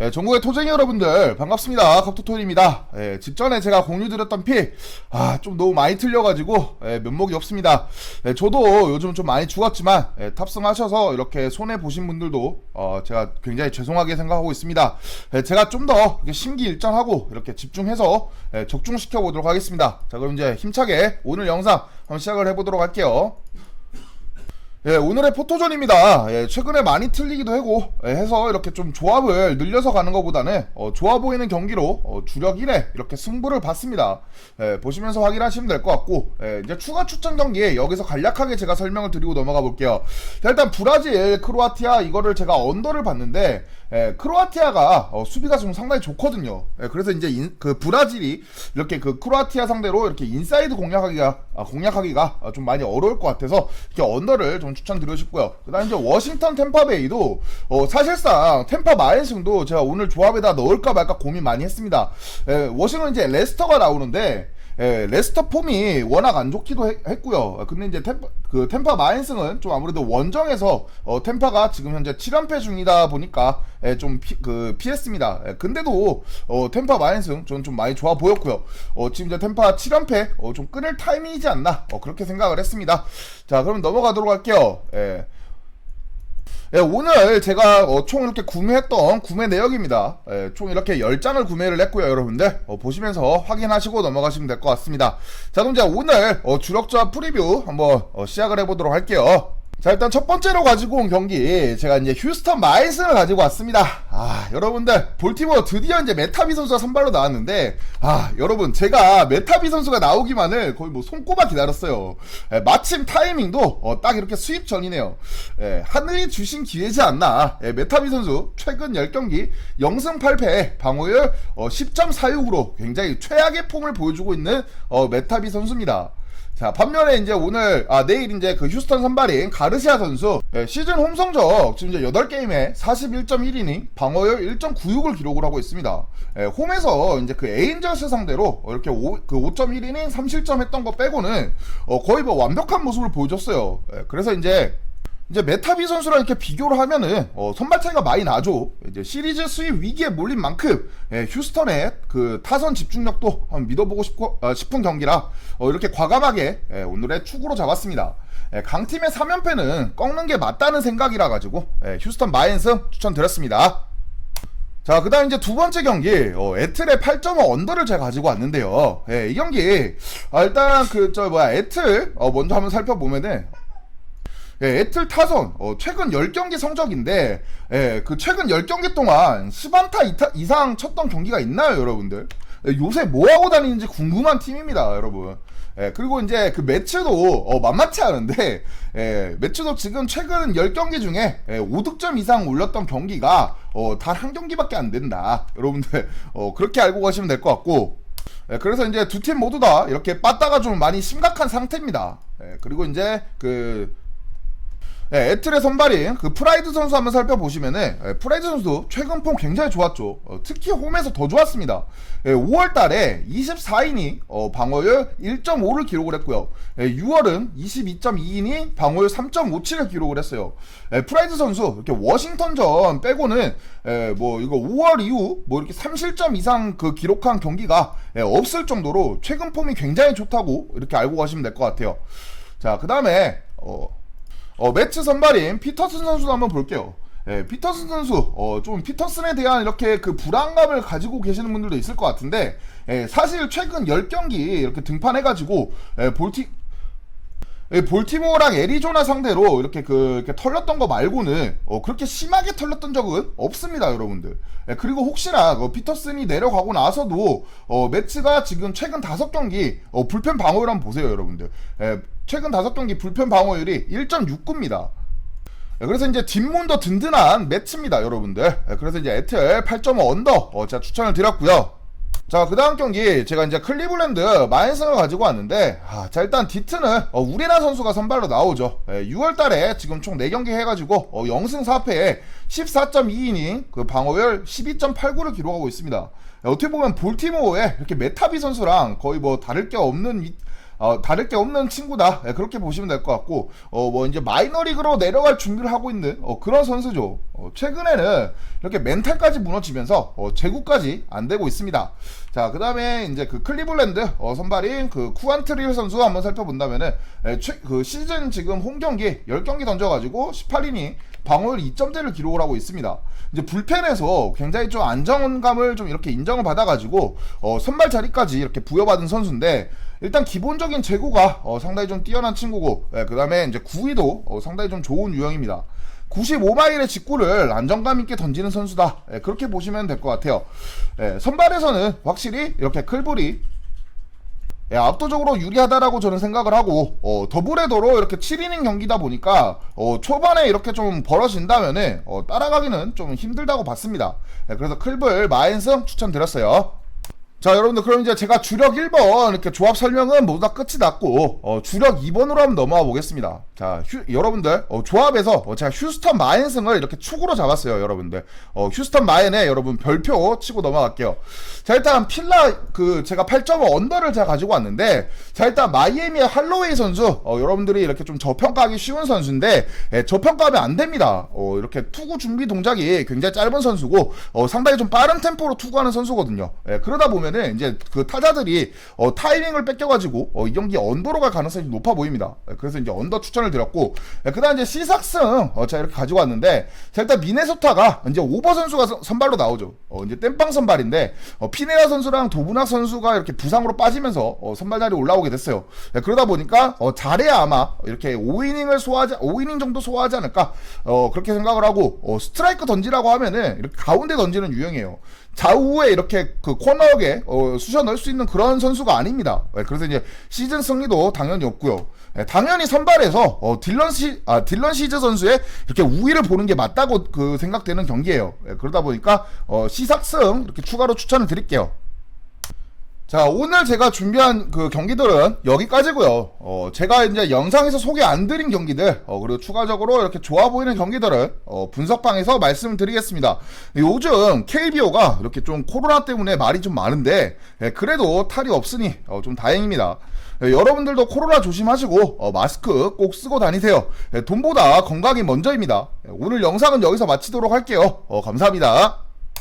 예, 전국의 토쟁이 여러분들 반갑습니다. 갑토토입니다. 예, 직전에 제가 공유드렸던 피, 아, 좀 너무 많이 틀려가지고 예, 면목이 없습니다. 예, 저도 요즘 좀 많이 죽었지만 예, 탑승하셔서 이렇게 손해 보신 분들도 어, 제가 굉장히 죄송하게 생각하고 있습니다. 예, 제가 좀 더 심기일전하고 이렇게 집중해서 예, 적중시켜 보도록 하겠습니다. 자, 그럼 이제 힘차게 오늘 영상 한번 시작을 해보도록 할게요. 예, 오늘의 포토존입니다. 예, 최근에 많이 틀리기도 하고 예, 해서 이렇게 좀 조합을 늘려서 가는 것보다는 어, 좋아 보이는 경기로 어, 주력 1회 이렇게 승부를 봤습니다. 예, 보시면서 확인하시면 될 것 같고 예, 이제 추가 추천 경기 여기서 간략하게 제가 설명을 드리고 넘어가 볼게요. 자, 일단 브라질, 크로아티아 이거를 제가 언더를 봤는데 예, 크로아티아가 어, 수비가 좀 상당히 좋거든요. 예, 그래서 이제 인- 그 브라질이 이렇게 그 크로아티아 상대로 이렇게 인사이드 공략하기가 아, 공략하기가 아, 좀 많이 어려울 것 같아서 이렇게 언더를 좀 추천드리고 싶고요. 그다음 이제 워싱턴 템파베이도 어, 사실상 템파 마인승도 제가 오늘 조합에다 넣을까 말까 고민 많이 했습니다. 예, 워싱은 이제 레스터가 나오는데 예, 레스터 폼이 워낙 안 좋기도 했, 고요 근데 이제 템파, 그 템파 마인승은 좀 아무래도 원정에서 어, 템파가 지금 현재 7연패 중이다 보니까 예, 좀 피, 그 피했습니다. 예, 근데도 어, 템파 마인승 저는 좀 많이 좋아 보였고요. 어, 지금 이제 템파 7연패 어, 좀 끊을 타이밍이지 않나 어, 그렇게 생각을 했습니다. 자, 그럼 넘어가도록 할게요. 예. 예, 오늘 제가 어, 총 이렇게 구매했던 구매 내역입니다. 예, 총 이렇게 10장을 구매를 했고요, 여러분들. 어, 보시면서 확인하시고 넘어가시면 될 것 같습니다. 자, 그럼 이제 오늘 어, 주력조합 프리뷰 한번 어, 시작을 해보도록 할게요. 자, 일단 첫 번째로 가지고 온 경기, 제가 이제 휴스턴 마인슨을 가지고 왔습니다. 아, 여러분들, 볼티모어 드디어 이제 메타비 선수가 선발로 나왔는데, 아, 여러분, 제가 메타비 선수가 나오기만을 거의 뭐 손꼽아 기다렸어요. 예, 마침 타이밍도 어, 딱 이렇게 수입 전이네요. 예, 하늘이 주신 기회지 않나. 예, 메타비 선수 최근 10경기 0승 8패, 방어율 어, 10.46으로 굉장히 최악의 폼을 보여주고 있는 어, 메타비 선수입니다. 자, 반면에 이제 오늘, 아, 내일 이제 그 휴스턴 선발인 가르시아 선수, 예, 시즌 홈 성적, 지금 이제 8게임에 41.1이닝, 방어율 1.96을 기록을 하고 있습니다. 예, 홈에서 이제 그 에인저스 상대로 어, 이렇게 5, 그 5.1이닝 3실점 했던 거 빼고는, 어, 거의 뭐 완벽한 모습을 보여줬어요. 예, 그래서 이제, 이제 메타비 선수랑 이렇게 비교를 하면은 어, 선발 차이가 많이 나죠. 이제 시리즈 수입 위기에 몰린 만큼 예, 휴스턴의 그 타선 집중력도 한번 믿어보고 싶고, 어, 싶은 경기라 어, 이렇게 과감하게 예, 오늘의 축으로 잡았습니다. 예, 강팀의 3연패는 꺾는 게 맞다는 생각이라 가지고 예, 휴스턴 마인스 추천드렸습니다. 자, 그 다음 이제 두 번째 경기, 어, 에틀의 8.5 언더를 제가 가지고 왔는데요. 예, 이 경기, 아, 일단 그, 저, 뭐야, 에틀, 어, 먼저 한번 살펴보면은, 예, 애틀 타선 어, 최근 10경기 성적인데 예, 그 최근 10경기 동안 10안타 이타, 이상 쳤던 경기가 있나요, 여러분들? 예, 요새 뭐 하고 다니는지 궁금한 팀입니다, 여러분. 예, 그리고 이제 그 매치도 어, 만만치 않은데 예, 매치도 지금 최근 10경기 중에 예, 5득점 이상 올렸던 경기가 어, 단 한 경기밖에 안 된다. 여러분들 어, 그렇게 알고 가시면 될 것 같고 예, 그래서 이제 두 팀 모두 다 이렇게 빠따가 좀 많이 심각한 상태입니다. 예, 그리고 이제 그 예, 애틀의 선발인 그 프라이드 선수 한번 살펴보시면은 예, 프라이드 선수 최근 폼 굉장히 좋았죠. 어, 특히 홈에서 더 좋았습니다. 예, 5월달에 24이닝 어, 방어율 1.5를 기록을 했고요. 예, 6월은 22.2이닝 방어율 3.57을 기록을 했어요. 예, 프라이드 선수 이렇게 워싱턴전 빼고는 예, 뭐 이거 5월 이후 뭐 이렇게 3실점 이상 그 기록한 경기가 예, 없을 정도로 최근 폼이 굉장히 좋다고 이렇게 알고 가시면 될 것 같아요. 자, 그 다음에 어. 어, 매치 선발인 피터슨 선수도 한번 볼게요. 예, 피터슨 선수, 어, 좀 피터슨에 대한 이렇게 그 불안감을 가지고 계시는 분들도 있을 것 같은데, 예, 사실 최근 10경기 이렇게 등판해가지고, 예, 볼티, 예, 볼티모어랑 애리조나 상대로 이렇게 그 이렇게 털렸던 거 말고는 어, 그렇게 심하게 털렸던 적은 없습니다, 여러분들. 예, 그리고 혹시나 어, 피터슨이 내려가고 나서도 어, 매치가 지금 최근 다섯 경기 어, 불펜 방어율 한번 보세요, 여러분들. 예, 최근 다섯 경기 불펜 방어율이 1.69입니다. 예, 그래서 이제 뒷문도 든든한 매치입니다, 여러분들. 예, 그래서 이제 에틀 8.5 언더 어, 제가 추천을 드렸고요. 자, 그 다음 경기, 제가 이제 클리블랜드 마인슨을 가지고 왔는데, 아, 자, 일단 디트는, 어, 우리나 선수가 선발로 나오죠. 6월 달에 지금 총 4경기 해가지고, 어, 0승 4패에 14.2이닝, 그 방어율 12.89를 기록하고 있습니다. 예, 어떻게 보면 볼티모어의 이렇게 메타비 선수랑 거의 뭐 다를 게 없는 위, 어, 다를 게 없는 친구다. 예, 그렇게 보시면 될 것 같고, 어, 뭐 이제 마이너리그로 내려갈 준비를 하고 있는 어, 그런 선수죠. 어, 최근에는 이렇게 멘탈까지 무너지면서 어, 제구까지 안 되고 있습니다. 자, 그 다음에 이제 그 클리블랜드 어, 선발인 그 쿠안트릴 선수 한번 살펴본다면은 예, 최, 그 시즌 지금 홈 경기 10경기 던져가지고 18이닝 방어율 2점대를 기록을 하고 있습니다. 이제 불펜에서 굉장히 좀 안정감을 좀 이렇게 인정을 받아가지고 어, 선발 자리까지 이렇게 부여받은 선수인데 일단 기본적인 제구가 어, 상당히 좀 뛰어난 친구고 예, 그 다음에 이제 구위도 어, 상당히 좀 좋은 유형입니다. 95마일의 직구를 안정감 있게 던지는 선수다. 예, 그렇게 보시면 될 것 같아요. 예, 선발에서는 확실히 이렇게 클볼이 예, 압도적으로 유리하다라고 저는 생각을 하고 어, 더블헤더로 이렇게 7이닝 경기다 보니까 어, 초반에 이렇게 좀 벌어진다면은 어, 따라가기는 좀 힘들다고 봤습니다. 예, 그래서 클블 마인승 추천드렸어요. 자 여러분들 그럼 이제 제가 주력 1번 이렇게 조합 설명은 모두 다 끝이 났고 어, 주력 2번으로 한번 넘어가 보겠습니다. 자 휴, 여러분들 어, 조합에서 어, 제가 휴스턴 마인승을 이렇게 축으로 잡았어요 여러분들. 어, 휴스턴 마인에 여러분 별표 치고 넘어갈게요. 자 일단 필라 그 제가 8.5 언더를 제가 가지고 왔는데 자 일단 마이애미의 할로웨이 선수 어, 여러분들이 이렇게 좀 저평가하기 쉬운 선수인데 예, 저평가하면 안 됩니다. 어, 이렇게 투구 준비 동작이 굉장히 짧은 선수고 어, 상당히 좀 빠른 템포로 투구하는 선수거든요. 예, 그러다 보면 은 이제 그 타자들이 어, 타이밍을 뺏겨가지고 어, 이 경기 언더로 갈 가능성이 높아 보입니다. 예, 그래서 이제 언더 추천을 드렸고 예, 그다음 이제 시삭승 어, 자 이렇게 가지고 왔는데 자 일단 미네소타가 이제 오버 선수가 선- 선발로 나오죠. 어, 이제 땜빵 선발인데 어, 피네라 선수랑 도브낙 선수가 이렇게 부상으로 빠지면서 어, 선발 자리 올라오게 됐어요. 예, 그러다 보니까 어, 잘해야 아마 이렇게 5이닝을 소화하지 5이닝 정도 소화하지 않을까 어, 그렇게 생각을 하고 어, 스트라이크 던지라고 하면은 이렇게 가운데 던지는 유형이에요 좌우에 이렇게 그 코너에 어, 쑤셔 넣을 수 있는 그런 선수가 아닙니다. 예, 그래서 이제 시즌 승리도 당연히 없고요. 예, 당연히 선발에서 어, 딜런 시, 아, 딜런 시즈 선수의 이렇게 우위를 보는 게 맞다고 그 생각되는 경기예요. 예, 그러다 보니까 어, 시삭승 이렇게 추가로 추천을 드릴게요. 자, 오늘 제가 준비한 그 경기들은 여기까지고요. 어, 제가 이제 영상에서 소개 안 드린 경기들, 어, 그리고 추가적으로 이렇게 좋아 보이는 경기들은 어, 분석방에서 말씀을 드리겠습니다. 요즘 KBO가 이렇게 좀 코로나 때문에 말이 좀 많은데, 예, 그래도 탈이 없으니 어, 좀 다행입니다. 예, 여러분들도 코로나 조심하시고 어, 마스크 꼭 쓰고 다니세요. 예, 돈보다 건강이 먼저입니다. 예, 오늘 영상은 여기서 마치도록 할게요. 어, 감사합니다.